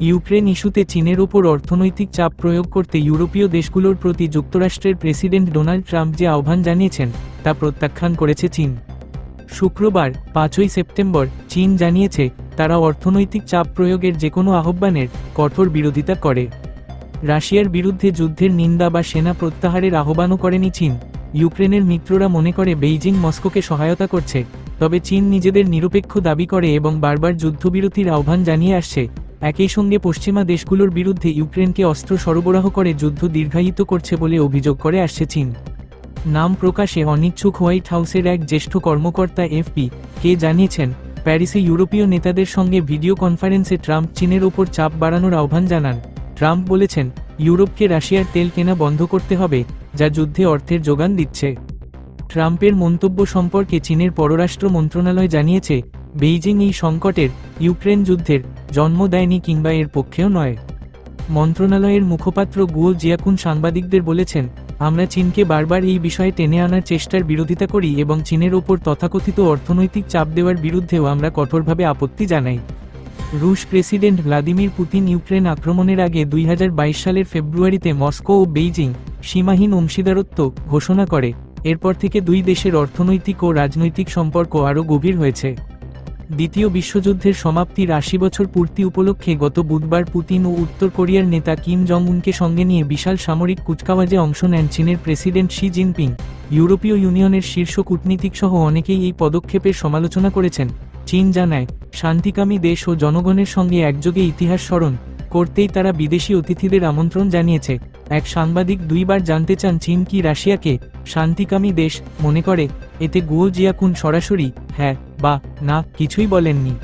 Ukraine ইস্যুতে চীনের ওপর অর্থনৈতিক চাপ প্রয়োগ করতে ইউরোপীয় দেশগুলোর প্রতি যুক্তরাষ্ট্রের প্রেসিডেন্ট ডোনাল্ড ট্রাম্প যে আহ্বান জানিয়েছেন, তা প্রত্যাখ্যান করেছে চীন। শুক্রবার, পাঁচই সেপ্টেম্বর, চীন জানিয়েছে তারা অর্থনৈতিক চাপ প্রয়োগের যে কোনো আহ্বানের কঠোর বিরোধিতা করে। রাশিয়ার বিরুদ্ধে যুদ্ধের নিন্দা বা সেনা প্রত্যাহারের আহ্বানও করেনি চীন। ইউক্রেনের মিত্ররা মনে করে বেইজিং মস্কোকে সহায়তা করছে, তবে চীন নিজেদের নিরপেক্ষ দাবি করে এবং বারবার যুদ্ধবিরতির আহ্বান জানিয়ে আসছে একই সঙ্গে পশ্চিমা দেশগুলোর বিরুদ্ধে ইউক্রেনকে অস্ত্র সরবরাহ করে যুদ্ধ দীর্ঘায়িত করছে বলে অভিযোগ করে আসছে চীন। নাম প্রকাশে অনিচ্ছুক হোয়াইট হাউসের এক জ্যেষ্ঠ কর্মকর্তা এফপি কে জানিয়েছেন, প্যারিসে ইউরোপীয় নেতাদের সঙ্গে ভিডিও কনফারেন্সে ট্রাম্প চীনের ওপর চাপ বাড়ানোর আহ্বান জানান। ট্রাম্প বলেছেন, ইউরোপকে রাশিয়ার তেল কেনা বন্ধ করতে হবে, যা যুদ্ধে অর্থের যোগান দিচ্ছে। ট্রাম্পের মন্তব্য সম্পর্কে চীনের পররাষ্ট্র মন্ত্রণালয় জানিয়েছে বেইজিং এই সংকটের, ইউক্রেন যুদ্ধের, জন্ম দেয়নি কিংবা এর পক্ষেও নয়। মন্ত্রণালয়ের মুখপাত্র গুয়ো জিয়াকুন সাংবাদিকদের বলেছেন, আমরা চীনকে বারবার এই বিষয়ে টেনে আনার চেষ্টার বিরোধিতা করি এবং চীনের ওপর তথাকথিত অর্থনৈতিক চাপ দেওয়ার বিরুদ্ধেও আমরা কঠোরভাবে আপত্তি জানাই। রুশ প্রেসিডেন্ট ভ্লাদিমির পুতিন ইউক্রেন আক্রমণের আগে দুই হাজার বাইশ সালের ফেব্রুয়ারিতে মস্কো ও বেইজিং সীমাহীন অংশীদারত্ব ঘোষণা করে। এরপর থেকে দুই দেশের অর্থনৈতিক ও রাজনৈতিক সম্পর্ক আরও গভীর হয়েছে। দ্বিতীয় বিশ্বযুদ্ধের সমাপ্তির আশি বছর পূর্তি উপলক্ষে গত বুধবার পুতিন ও উত্তর কোরিয়ার নেতা কিম জং উনকে সঙ্গে নিয়ে বিশাল সামরিক কুচকাওয়াজে অংশ নেন চীনের প্রেসিডেন্ট শি জিনপিং। ইউরোপীয় ইউনিয়নের শীর্ষ কূটনীতিক সহ অনেকেই এই পদক্ষেপের সমালোচনা করেছেন। চীন জানায়, শান্তিকামী দেশ ও জনগণের সঙ্গে একযোগে ইতিহাস স্মরণ করতেই তারা বিদেশি অতিথিদের আমন্ত্রণ জানিয়েছে। এক সাংবাদিক দুইবার জানতে চান চীন কি রাশিয়াকে শান্তিকামী দেশ মনে করে। এতে গুয়ো জিয়াকুন সরাসরি হ্যাঁ বা না কিছুই বলেননি।